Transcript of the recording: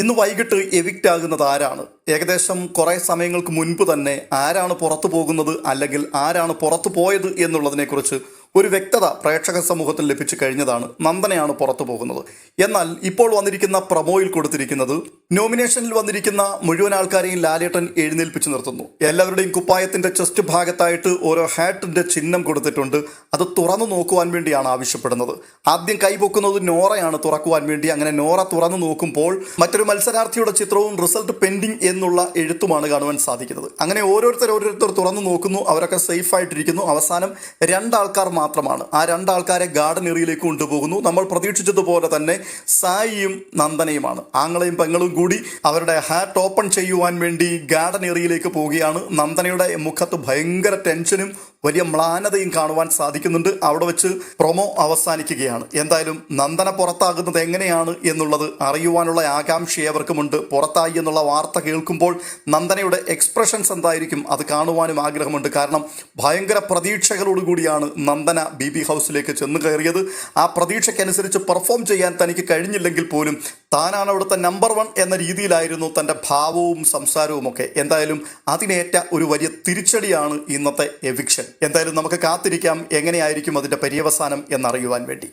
ഇന്ന് വൈകിട്ട് എവിക്റ്റ് ആകുന്നത് ആരാണ്? ഏകദേശം കുറേ സമയങ്ങൾക്ക് മുൻപ് തന്നെ ആരാണ് പുറത്തു പോകുന്നത് അല്ലെങ്കിൽ ആരാണ് പുറത്തു പോയത് എന്നുള്ളതിനെക്കുറിച്ച് ഒരു വ്യക്തത പ്രേക്ഷക സമൂഹത്തിൽ ലഭിച്ചു കഴിഞ്ഞതാണ്. നന്ദനയാണ് പുറത്തു പോകുന്നത്. എന്നാൽ ഇപ്പോൾ വന്നിരിക്കുന്ന പ്രമോയിൽ കൊടുത്തിരിക്കുന്നത് നോമിനേഷനിൽ വന്നിരിക്കുന്ന മുഴുവൻ ആൾക്കാരെയും ലാലേട്ടൻ എഴുന്നേൽപ്പിച്ച് നിർത്തുന്നു. എല്ലാവരുടെയും കുപ്പായത്തിന്റെ ചെസ്റ്റ് ഭാഗത്തായിട്ട് ഓരോ ഹാറ്റിന്റെ ചിഹ്നം കൊടുത്തിട്ടുണ്ട്. അത് തുറന്നു നോക്കുവാൻ വേണ്ടിയാണ് ആവശ്യപ്പെടുന്നത്. ആദ്യം കൈപൊക്കുന്നത് നോറയാണ് തുറക്കുവാൻ വേണ്ടി. അങ്ങനെ നോറ തുറന്നു നോക്കുമ്പോൾ മറ്റൊരു മത്സരാർത്ഥിയുടെ ചിത്രവും റിസൾട്ട് പെൻഡിങ് എന്നുള്ള എഴുത്തുമാണ് കാണുവാൻ സാധിക്കുന്നത്. അങ്ങനെ ഓരോരുത്തർ ഓരോരുത്തർ തുറന്നു നോക്കുന്നു. അവരൊക്കെ സേഫ് ആയിട്ടിരിക്കുന്നു. അവസാനം രണ്ടാൾക്കാർ മാത്രമാണ്. ആ രണ്ടാൾക്കാരെ ഗാർഡൻ ഏറിയയിലേക്ക് കൊണ്ടുപോകുന്നു. നമ്മൾ പ്രതീക്ഷിച്ചതുപോലെ തന്നെ സായിയും നന്ദനയുമാണ്. ആങ്ങളെയും പെങ്ങളും കൂടി അവരുടെ ഹാർട്ട് ഓപ്പൺ ചെയ്യുവാൻ വേണ്ടി ഗാർഡൻ ഏരിയയിലേക്ക് പോവുകയാണ്. നന്ദനയുടെ മുഖത്ത് ഭയങ്കര ടെൻഷനും വലിയ മ്ലാനതയും കാണുവാൻ സാധിക്കുന്നുണ്ട്. അവിടെ വെച്ച് പ്രൊമോ അവസാനിക്കുകയാണ്. എന്തായാലും നന്ദന പുറത്താകുന്നത് എങ്ങനെയാണ് എന്നുള്ളത് അറിയുവാനുള്ള ആകാംക്ഷ ഏവർക്കുമുണ്ട് പുറത്തായി എന്നുള്ള വാർത്ത കേൾക്കുമ്പോൾ നന്ദനയുടെ എക്സ്പ്രഷൻസ് എന്തായിരിക്കും അത് കാണുവാനും ആഗ്രഹമുണ്ട്. കാരണം ഭയങ്കര പ്രതീക്ഷകളോടുകൂടിയാണ് നന്ദന ബി ബി ഹൗസിലേക്ക് ചെന്ന് കയറിയത്. ആ പ്രതീക്ഷയ്ക്കനുസരിച്ച് പെർഫോം ചെയ്യാൻ തനിക്ക് കഴിഞ്ഞില്ലെങ്കിൽ പോലും താനാണ് അവിടുത്തെ നമ്പർ വൺ എന്ന രീതിയിലായിരുന്നു തന്റെ ഭാവവും സംസാരവും ഒക്കെ. എന്തായാലും അതിനേറ്റ ഒരു വലിയ തിരിച്ചടിയാണ് ഇന്നത്തെ എവിക്ഷൻ എന്തായാലും നമുക്ക് കാത്തിരിക്കാം. എങ്ങനെയായിരിക്കും അതിന്റെ പര്യവസാനം എന്നറിയുവാൻ വേണ്ടി.